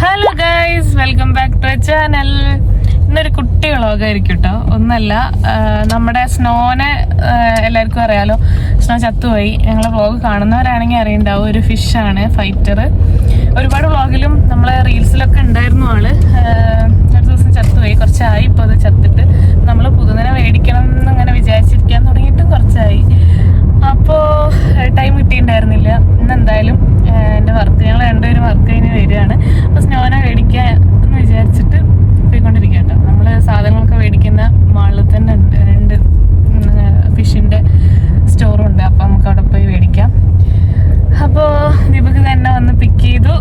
Hello guys welcome back to channel ഇന്നൊരു കുട്ടി വ്ളോഗായിരിക്കും കേട്ടോ ഒന്നല്ല നമ്മുടെ സ്നോനെ എല്ലാവർക്കും അറിയാലോ. സ്നോ ചത്തുപോയി. ഞങ്ങൾ വ്ളോഗ് കാണുന്നവരാണെങ്കിൽ അറിയണ്ടാവും. ഒരു ഫിഷാണ് ഫൈറ്റർ ഒരുപാട് വ്ളോഗിലും നമ്മളെ റീൽസിലൊക്കെ ഉണ്ടായിരുന്നു ആൾ. ഒരു ദിവസം ചത്തുപോയി. കുറച്ചായി ഇപ്പോൾ അത് ചത്തിട്ട്. നമ്മൾ പുതുനെ മേടിക്കണം എന്നങ്ങനെ വിചാരിച്ചിരിക്കാൻ തുടങ്ങിയിട്ടും കുറച്ചായി. അപ്പോൾ ടൈം കിട്ടിയിട്ടുണ്ടായിരുന്നില്ല. ഇന്ന് എന്തായാലും എന്റെ വർക്ക് ഞങ്ങൾ രണ്ടുപേരും വർക്ക് കഴിഞ്ഞ് വരികയാണ് അപ്പോൾ സ്നോന മേടിക്കാൻ എന്ന് വിചാരിച്ചിട്ട് പോയിക്കൊണ്ടിരിക്കുക കേട്ടോ നമ്മൾ സാധനങ്ങളൊക്കെ മേടിക്കുന്ന മാളിൽ തന്നെ ഉണ്ട് രണ്ട് ഫിഷിന്റെ സ്റ്റോറുണ്ട് അപ്പോൾ നമുക്ക് അവിടെ പോയി മേടിക്കാം അപ്പോൾ ദീപക് തന്നെ വന്ന് പിക്ക് ചെയ്തു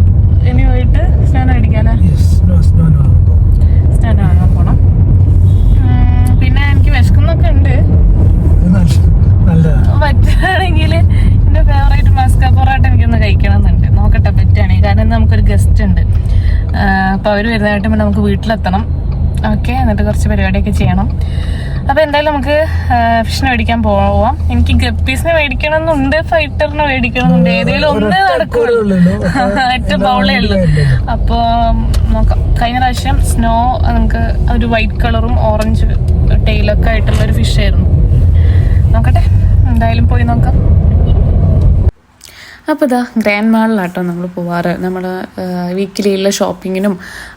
ഇനി പോയിട്ട് സ്നോന മേടിക്കാമല്ലോ Yes, no, no, no, no. സ്നോന വാങ്ങാൻ പോകണം ഉം, പിന്നെ എനിക്ക് വിശക്കുന്നൊക്കെ ഉണ്ട് ഇത് നല്ല- നല്ലതാ പറ്റുകയാണെങ്കിൽ എന്റെ മസ്ക പൊറോട്ട എനിക്കൊന്ന് കഴിക്കണം എന്നുണ്ട് നോക്കട്ടെ പറ്റുകയാണെങ്കിൽ കാരണം നമുക്കൊരു ഗസ്റ്റ് ഉണ്ട്. അപ്പോൾ അവർ വരുന്നതായിട്ട് പിന്നെ നമുക്ക് വീട്ടിലെത്തണം. ഓക്കെ എന്നിട്ട് കുറച്ച് പരിപാടിയൊക്കെ ചെയ്യണം. അപ്പോൾ എന്തായാലും നമുക്ക് ഫിഷ് മേടിക്കാൻ പോവാം. എനിക്ക് ഗപ്പീസിനെ മേടിക്കണം എന്നുണ്ട് ഫൈറ്ററിനെ മേടിക്കണം എന്നുണ്ട് ഏതെങ്കിലും ഒന്ന് നടക്കുള്ളൂ. ഏറ്റവും ബൗളേ ഉള്ളൂ. അപ്പോൾ നോക്കാം. കഴിഞ്ഞ പ്രാവശ്യം സ്നോ നമുക്ക് ഒരു വൈറ്റ് കളറും ഓറഞ്ച് ടെയിലൊക്കെ ആയിട്ടുള്ള ഒരു ഫിഷ് ആയിരുന്നു. നോക്കട്ടെ എന്തായാലും പോയി നോക്കാം. അപ്പോൾ ഇതാ ഗ്രാൻഡ് മാളിലാട്ടോ നമ്മൾ പോവാറ് നമ്മൾ വീക്കിലിയുള്ള ഷോപ്പിങ്ങിനും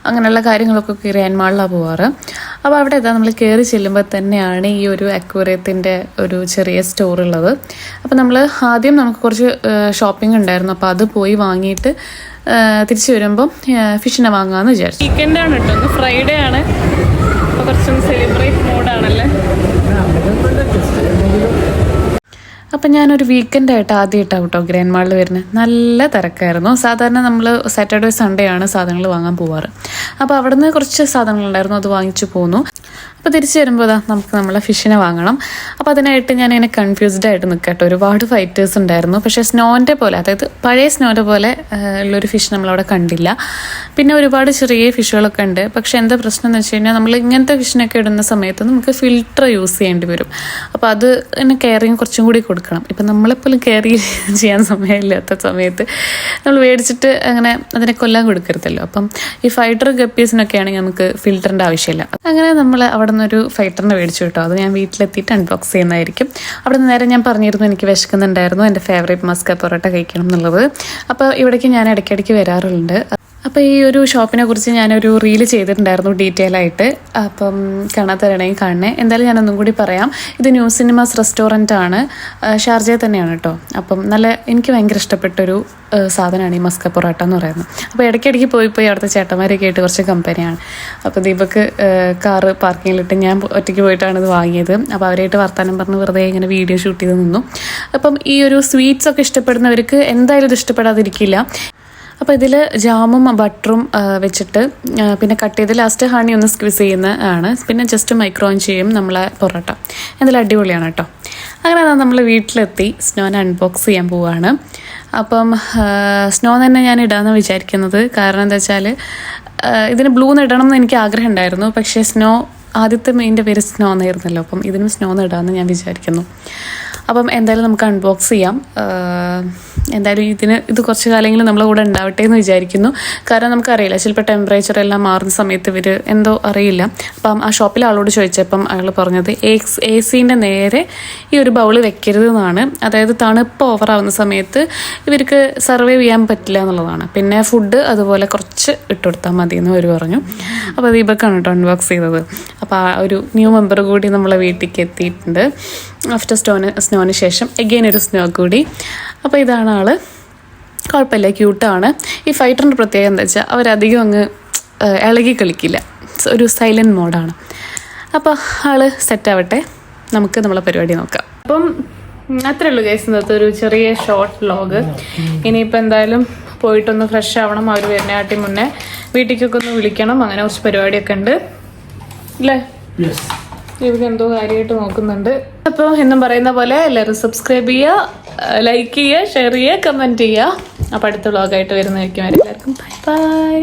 അങ്ങനെയുള്ള കാര്യങ്ങളൊക്കെ ഗ്രാൻഡ് മാളിലാണ് പോവാറ്. അപ്പോൾ അവിടെ ഇതാ നമ്മൾ കയറി ചെല്ലുമ്പോൾ തന്നെയാണ് ഈ ഒരു അക്വേറിയത്തിന്റെ ഒരു ചെറിയ സ്റ്റോർ ഉള്ളത് അപ്പോൾ നമ്മൾ ആദ്യം നമുക്ക് കുറച്ച് ഷോപ്പിംഗ് ഉണ്ടായിരുന്നു. അപ്പോൾ അത് പോയി വാങ്ങിയിട്ട് തിരിച്ചു വരുമ്പം ഫിഷിനെ വാങ്ങാമെന്ന് വിചാരിച്ചു. വീക്കെൻഡാണ് കേട്ടോ. ഒന്ന് ഫ്രൈഡേ ആണ് അപ്പോൾ കുറച്ചൊന്ന് സെലിബ്രേറ്റ് മോഡാണല്ലേ അപ്പം ഞാനൊരു വീക്കെൻഡ് ആയിട്ട് ആദ്യമായിട്ടാണ് കേട്ടോ ഗ്രാൻഡ് മാളിൽ വരുന്നത് നല്ല തിരക്കായിരുന്നു. സാധാരണ നമ്മൾ സാറ്റർഡേ സൺഡേ ആണ് സാധനങ്ങൾ വാങ്ങാൻ പോവാറ്. അപ്പോൾ അവിടെ നിന്ന് കുറച്ച് സാധനങ്ങളുണ്ടായിരുന്നു അത് വാങ്ങിച്ചു പോന്നു. അപ്പോൾ തിരിച്ചു വരുമ്പോൾ അതാ നമുക്ക് നമ്മളെ ഫിഷിനെ വാങ്ങണം. അപ്പോൾ അതിനായിട്ട് ഞാൻ ഇങ്ങനെ കൺഫ്യൂസ്ഡ് ആയിട്ട് നിൽക്കട്ടെ ഒരുപാട് ഫൈറ്റേഴ്സ് ഉണ്ടായിരുന്നു. പക്ഷേ സ്നോന്റെ പോലെ അതായത് പഴയ സ്നോന്റെ പോലെ ഉള്ളൊരു ഫിഷ് നമ്മളവിടെ കണ്ടില്ല. പിന്നെ ഒരുപാട് ചെറിയ ഫിഷുകളൊക്കെ ഉണ്ട്. പക്ഷേ എന്താ പ്രശ്നം എന്ന് വെച്ച് കഴിഞ്ഞാൽ നമ്മൾ ഇങ്ങനത്തെ ഫിഷിനൊക്കെ ഇടുന്ന സമയത്ത് നമുക്ക് ഫിൽട്ടർ യൂസ് ചെയ്യേണ്ടി വരും. അപ്പോൾ അത് തന്നെ കെയറിങ് കുറച്ചും കൂടി കൊടുക്കണം. ഇപ്പം നമ്മളെപ്പോലും കെയർ ചെയ്യാൻ സമയമില്ലാത്ത സമയത്ത് നമ്മൾ മേടിച്ചിട്ട് അങ്ങനെ അതിനെ കൊല്ലാൻ കൊടുക്കരുതല്ലോ. അപ്പം ഈ ഫൈറ്റർ ഗപ്പീസിനൊക്കെ ആണെങ്കിൽ നമുക്ക് ഫിൽറ്ററിന്റെ ആവശ്യമില്ല. അങ്ങനെ നമ്മൾ അവിടെ നിന്നൊരു ഫൈറ്ററിനെ മേടിച്ചു കേട്ടോ. അത് ഞാൻ വീട്ടിലെത്തിയിട്ട് അൺബോക്സ് ചെയ്യുന്നതായിരിക്കും. അവിടെ നിന്ന് നേരെ ഞാൻ പറഞ്ഞിരുന്നു എനിക്ക് വിശക്കുന്നുണ്ടായിരുന്നു. എന്റെ ഫേവറേറ്റ് മസ്ക പൊറോട്ട കഴിക്കണം എന്നുള്ളത്. അപ്പോൾ ഇവിടേക്ക് ഞാൻ ഇടയ്ക്കിടയ്ക്ക് വരാറുണ്ട്. അപ്പോൾ ഈ ഒരു ഷോപ്പിനെ കുറിച്ച് ഞാനൊരു റീൽ ചെയ്തിട്ടുണ്ടായിരുന്നു ഡീറ്റെയിൽ ആയിട്ട്. അപ്പം കാണാത്തവരാണെങ്കിൽ കാണണേ. എന്തായാലും ഞാൻ ഒന്നും കൂടി പറയാം. ഇത് ന്യൂ സിനിമാസ് റെസ്റ്റോറന്റ് ആണ്. ഷാർജയിൽ തന്നെയാണ് കേട്ടോ അപ്പം നല്ല എനിക്ക് ഭയങ്കര ഇഷ്ടപ്പെട്ടൊരു സാധനമാണ് ഈ മസ്ക പൊറോട്ട എന്ന് പറയുന്നത്. അപ്പോൾ ഇടയ്ക്കിടയ്ക്ക് പോയി പോയി അവിടുത്തെ ചേട്ടന്മാരെ കേട്ട് കുറച്ച് കമ്പനിയാണ് അപ്പോൾ ദീപക്ക് കാറ് പാർക്കിങ്ങിലിട്ട് ഞാൻ ഒറ്റയ്ക്ക് പോയിട്ടാണ് ഇത് വാങ്ങിയത്. അപ്പോൾ അവരായിട്ട് വർത്തമാനം പറഞ്ഞ് വെറുതെ ഇങ്ങനെ വീഡിയോ ഷൂട്ട് ചെയ്ത് നിന്നു. അപ്പം ഈ ഒരു സ്വീറ്റ്സ് ഒക്കെ ഇഷ്ടപ്പെടുന്നവർക്ക് എന്തായാലും ഇത് ഇഷ്ടപ്പെടാതിരിക്കില്ല. അപ്പോൾ ഇതിൽ ജാമും ബട്ടറും വെച്ചിട്ട് പിന്നെ കട്ട് ചെയ്ത് ലാസ്റ്റ് ഹണി ഒന്ന് സ്ക്വിസ് ചെയ്യുന്ന ആണ്. പിന്നെ ജസ്റ്റ് മൈക്രോൺ ചെയ്യും നമ്മളെ പൊറോട്ട. എന്തായാലും അടിപൊളിയാണ് കേട്ടോ അങ്ങനെ നമ്മൾ വീട്ടിലെത്തി സ്നോനെ അൺബോക്സ് ചെയ്യാൻ പോവുകയാണ് അപ്പം സ്നോ തന്നെ ഞാൻ ഇടാമെന്ന് വിചാരിക്കുന്നത്. കാരണം എന്താ വെച്ചാൽ ഇതിന് ബ്ലൂ ഇടണം എന്ന് എനിക്ക് ആഗ്രഹം ഉണ്ടായിരുന്നു. പക്ഷേ സ്നോ ആദ്യത്തെ മെയിന്റെ പേര് സ്നോ എന്നായിരുന്നല്ലോ അപ്പം ഇതിനും സ്നോ നേടാമെന്ന് ഞാൻ വിചാരിക്കുന്നു. അപ്പം എന്തായാലും നമുക്ക് അൺബോക്സ് ചെയ്യാം. എന്തായാലും ഇതിന് ഇത് കുറച്ച് കാലമെങ്കിലും നമ്മളെ കൂടെ ഉണ്ടാവട്ടെ എന്ന് വിചാരിക്കുന്നു. കാരണം നമുക്കറിയില്ല ചിലപ്പോൾ ടെമ്പറേച്ചർ എല്ലാം മാറുന്ന സമയത്ത് ഇവർ എന്തോ അറിയില്ല. അപ്പം ആ ഷോപ്പിലെ ആളോട് ചോദിച്ചപ്പം അയാൾ പറഞ്ഞത് എക്സ് എ സീന്റെ നേരെ ഈ ഒരു ബൗൾ വെക്കരുത് എന്നാണ്. അതായത് തണുപ്പ് ഓവറാവുന്ന സമയത്ത് ഇവർക്ക് സർവൈവ് ചെയ്യാൻ പറ്റില്ല എന്നുള്ളതാണ്. പിന്നെ ഫുഡ് അതുപോലെ കുറച്ച് ഇട്ടുകൊടുത്താൽ മതി എന്ന് അവർ പറഞ്ഞു. അപ്പോൾ ദീപക്കാണ് കേട്ടോ അൺബോക്സ് ചെയ്തത്. അപ്പോൾ ആ ഒരു ന്യൂ മെമ്പർ കൂടി നമ്മളെ വീട്ടിലേക്ക് എത്തിയിട്ടുണ്ട്. ആഫ്റ്റർ സ്റ്റോന് സ്നോന് ശേഷം എഗെയിൻ ഒരു സ്നോ കൂടി. അപ്പോൾ ഇതാണ് ആൾ. കുഴപ്പമില്ല ക്യൂട്ടാണ് ഈ ഫൈറ്ററിന്റെ പ്രത്യേകത എന്താ വെച്ചാൽ അവരധികം അങ്ങ് ഇളകി കളിക്കില്ല. ഒരു സൈലന്റ് മോഡാണ് അപ്പോൾ ആൾ സെറ്റാവട്ടെ നമുക്ക് നമ്മളെ പരിപാടി നോക്കാം. അപ്പം അത്രേ ഉള്ളൂ കേസ് ഇന്നത്തെ ഒരു ചെറിയ ഷോർട്ട് വ്ലോഗ് ഇനിയിപ്പോൾ എന്തായാലും പോയിട്ടൊന്ന് ഫ്രഷ് ആവണം. അവർ വരുന്നാട്ടി മുന്നേ വീട്ടിലേക്കൊക്കെ ഒന്ന് വിളിക്കണം. അങ്ങനെ കുറച്ച് പരിപാടിയൊക്കെ ഉണ്ട്. അല്ലേ എന്തോ കാര്യമായിട്ട് നോക്കുന്നുണ്ട്. അപ്പോൾ എന്നും പറയുന്ന പോലെ എല്ലാവരും സബ്സ്ക്രൈബ് ചെയ്യുക ലൈക്ക് ചെയ്യുക ഷെയർ ചെയ്യുക കമന്റ് ചെയ്യുക അപ്പോൾ അടുത്ത വ്ളോഗായിട്ട് വരുന്നതായിരിക്കും. എല്ലാവർക്കും ബൈ ബൈ